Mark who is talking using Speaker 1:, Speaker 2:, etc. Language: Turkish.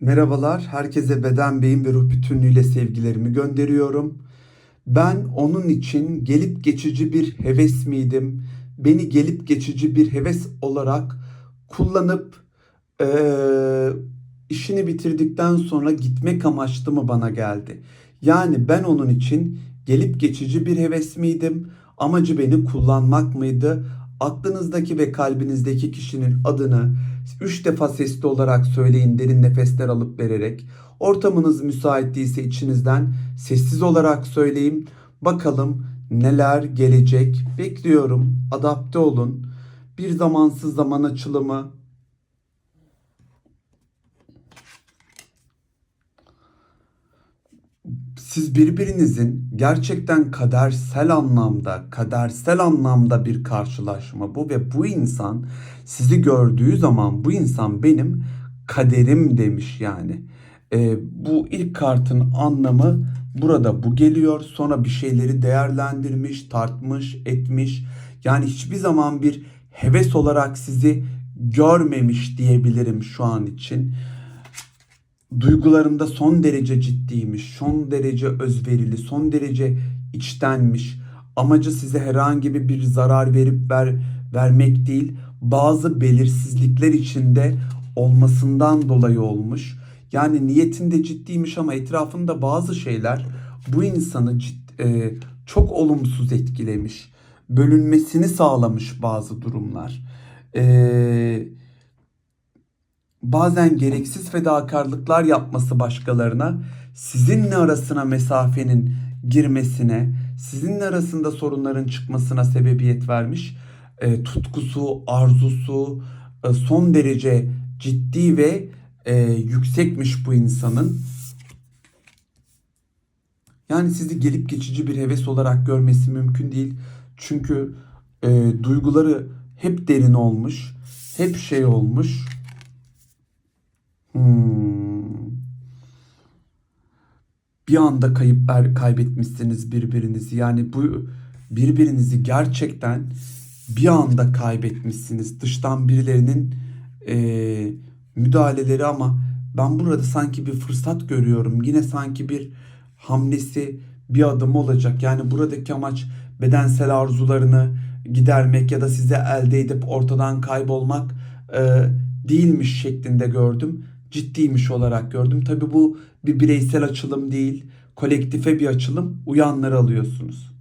Speaker 1: Merhabalar, herkese beden, beyin ve ruh bütünlüğüyle sevgilerimi gönderiyorum. Ben onun için gelip geçici bir heves miydim? Beni gelip geçici bir heves olarak kullanıp eee, işini bitirdikten sonra gitmek amaçlı mı bana geldi? Yani ben onun için gelip geçici bir heves miydim? Amacı beni kullanmak mıydı? Aklınızdaki ve kalbinizdeki kişinin adını üç defa sesli olarak söyleyin derin nefesler alıp vererek. Ortamınız müsait değilse içinizden sessiz olarak söyleyin. Bakalım neler gelecek. Bekliyorum. Adapte olun. Bir zamansız zaman açılımı. Siz birbirinizin gerçekten kadersel anlamda, kadersel anlamda bir karşılaşma bu ve bu insan sizi gördüğü zaman bu insan benim kaderim demiş yani. Ee, bu ilk kartın anlamı burada bu geliyor. Sonra bir şeyleri değerlendirmiş, tartmış, etmiş. Yani hiçbir zaman bir heves olarak sizi görmemiş diyebilirim şu an için duygularında son derece ciddiymiş, son derece özverili, son derece içtenmiş. Amacı size herhangi bir zarar verip ver, vermek değil, bazı belirsizlikler içinde olmasından dolayı olmuş. Yani niyetinde ciddiymiş ama etrafında bazı şeyler bu insanı cid- e, çok olumsuz etkilemiş. Bölünmesini sağlamış bazı durumlar. Eee bazen gereksiz fedakarlıklar yapması başkalarına, sizinle arasına mesafenin girmesine, sizinle arasında sorunların çıkmasına sebebiyet vermiş. E, tutkusu, arzusu e, son derece ciddi ve e, yüksekmiş bu insanın. Yani sizi gelip geçici bir heves olarak görmesi mümkün değil. Çünkü e, duyguları hep derin olmuş, hep şey olmuş. Bir anda kayıp kaybetmişsiniz birbirinizi. Yani bu birbirinizi gerçekten bir anda kaybetmişsiniz. Dıştan birilerinin e, müdahaleleri ama ben burada sanki bir fırsat görüyorum. Yine sanki bir hamlesi, bir adım olacak. Yani buradaki amaç bedensel arzularını gidermek ya da size elde edip ortadan kaybolmak e, değilmiş şeklinde gördüm ciddiymiş olarak gördüm. Tabi bu bir bireysel açılım değil, kolektife bir açılım. Uyanları alıyorsunuz.